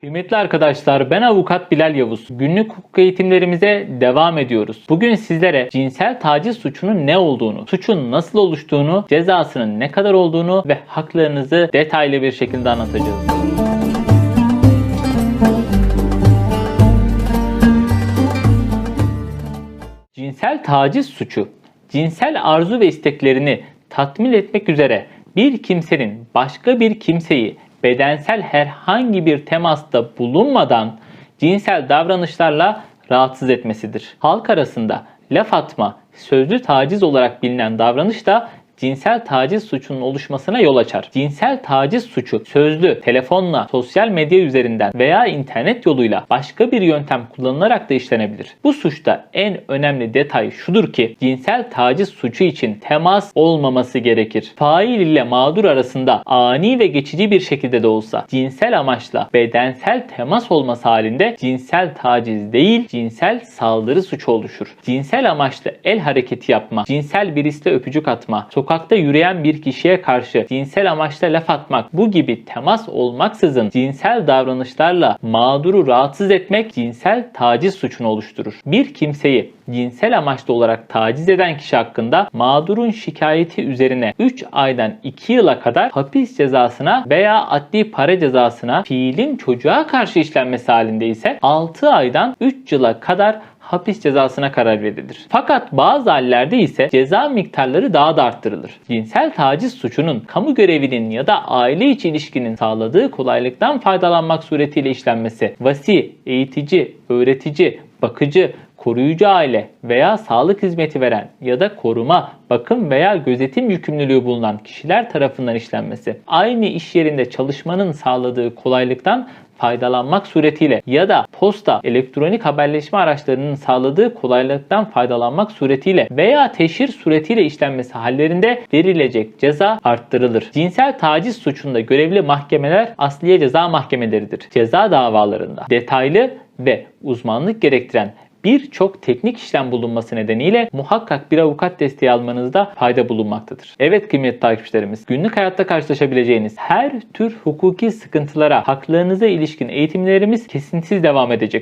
Kıymetli arkadaşlar ben avukat Bilal Yavuz. Günlük hukuk eğitimlerimize devam ediyoruz. Bugün sizlere cinsel taciz suçunun ne olduğunu, suçun nasıl oluştuğunu, cezasının ne kadar olduğunu ve haklarınızı detaylı bir şekilde anlatacağız. Cinsel taciz suçu, cinsel arzu ve isteklerini tatmin etmek üzere bir kimsenin başka bir kimseyi bedensel herhangi bir temasta bulunmadan cinsel davranışlarla rahatsız etmesidir. Halk arasında laf atma, sözlü taciz olarak bilinen davranış da cinsel taciz suçunun oluşmasına yol açar. Cinsel taciz suçu sözlü, telefonla, sosyal medya üzerinden veya internet yoluyla başka bir yöntem kullanılarak da işlenebilir. Bu suçta en önemli detay şudur ki cinsel taciz suçu için temas olmaması gerekir. Fail ile mağdur arasında ani ve geçici bir şekilde de olsa cinsel amaçla bedensel temas olması halinde cinsel taciz değil cinsel saldırı suçu oluşur. Cinsel amaçlı el hareketi yapma, cinsel birisle öpücük atma, sokakta yürüyen bir kişiye karşı cinsel amaçla laf atmak bu gibi temas olmaksızın cinsel davranışlarla mağduru rahatsız etmek cinsel taciz suçunu oluşturur. Bir kimseyi cinsel amaçlı olarak taciz eden kişi hakkında mağdurun şikayeti üzerine 3 aydan 2 yıla kadar hapis cezasına veya adli para cezasına fiilin çocuğa karşı işlenmesi halinde ise 6 aydan 3 yıla kadar hapis cezasına karar verilir. Fakat bazı hallerde ise ceza miktarları daha da arttırılır. Cinsel taciz suçunun kamu görevinin ya da aile içi ilişkinin sağladığı kolaylıktan faydalanmak suretiyle işlenmesi, vasi, eğitici, öğretici, bakıcı, koruyucu aile veya sağlık hizmeti veren ya da koruma, bakım veya gözetim yükümlülüğü bulunan kişiler tarafından işlenmesi, aynı iş yerinde çalışmanın sağladığı kolaylıktan faydalanmak suretiyle ya da posta, elektronik haberleşme araçlarının sağladığı kolaylıktan faydalanmak suretiyle veya teşhir suretiyle işlenmesi hallerinde verilecek ceza arttırılır. Cinsel taciz suçunda görevli mahkemeler asliye ceza mahkemeleridir. Ceza davalarında detaylı ve uzmanlık gerektiren birçok teknik işlem bulunması nedeniyle muhakkak bir avukat desteği almanızda fayda bulunmaktadır. Evet kıymetli takipçilerimiz, günlük hayatta karşılaşabileceğiniz her tür hukuki sıkıntılara, haklarınıza ilişkin eğitimlerimiz kesintisiz devam edecektir.